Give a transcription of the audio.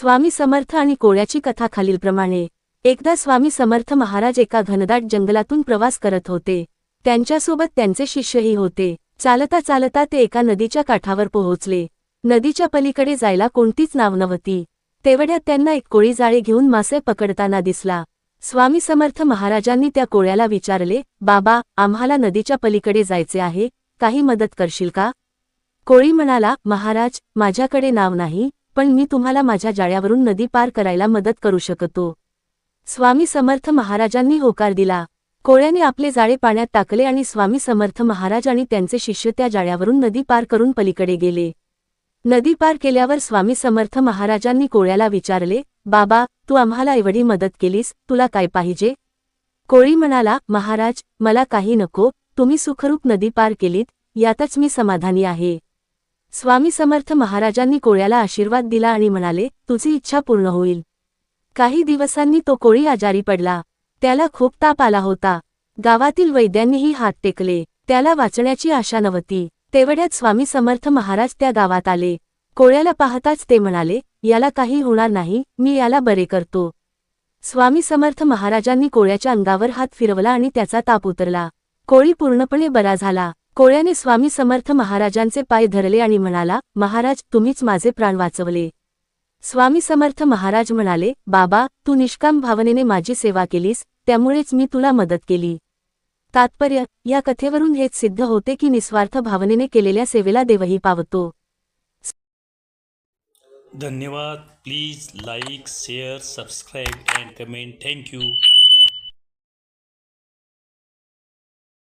स्वामी समर्थ आणि कोळ्याची कथा खालीलप्रमाणे. एकदा स्वामी समर्थ महाराज एका घनदाट जंगलातून प्रवास करत होते. त्यांच्यासोबत त्यांचे शिष्यही होते. चालता चालता ते एका नदीच्या काठावर पोहोचले. नदीच्या पलीकडे जायला कोणतीच नाव नव्हती. तेवढ्यात त्यांना एक कोळी जाळे घेऊन मासे पकडताना दिसला. स्वामी समर्थ महाराजांनी त्या कोळ्याला विचारले बाबा आम्हाला नदीच्या पलीकडे जायचे आहे. काही मदत करशील का? कोळी म्हणाला महाराज माझ्याकडे नाव नाही. पण मी तुम्हाला माझ्या जाळ्यावरून नदी पार करायला मदत करू शकतो. स्वामी समर्थ महाराजांनी होकार दिला. कोळ्याने आपले जाळे पाण्यात टाकले आणि स्वामी समर्थ महाराज आणि त्यांचे शिष्य त्या जाळ्यावरून नदी पार करून पलीकडे गेले. नदी पार केल्यावर स्वामी समर्थ महाराजांनी कोळ्याला विचारले बाबा तू आम्हाला एवढी मदत केलीस तुला काय पाहिजे? कोळी म्हणाला महाराज मला काही नको तुम्ही सुखरूप नदी पार केलीत यातच मी समाधानी आहे. स्वामी समर्थ महाराजांनी कोळ्याला आशीर्वाद दिला आणि म्हणाले तुझी इच्छा पूर्ण होईल. काही दिवसांनी तो कोळी आजारी पडला. त्याला खूप ताप आला होता. गावातील वैद्यांनीही हात टेकले. त्याला वाचण्याची आशा नव्हती. तेवढ्यात स्वामी समर्थ महाराज त्या गावात आले. कोळ्याला पाहताच ते म्हणाले याला काही होणार नाही मी याला बरे करतो. स्वामी समर्थ महाराजांनी कोळ्याच्या अंगावर हात फिरवला आणि त्याचा ताप उतरला. कोळी पूर्णपणे बरा झाला. कोळ्याने स्वामी समर्थ महाराजांचे पाय धरले आणि म्हणाला महाराज तुम्हीच माझे प्राण वाचवले. स्वामी समर्थ महाराज म्हणाले बाबा तू निष्काम भावनेने माझी सेवा केलीस त्यामुळेच मी तुला मदत केली. तात्पर्य या कथेवरून हेच सिद्ध होते की निस्वार्थ भावनेने केलेल्या सेवेला देवही पावतो. धन्यवाद. Please like share subscribe and comment. Thank you.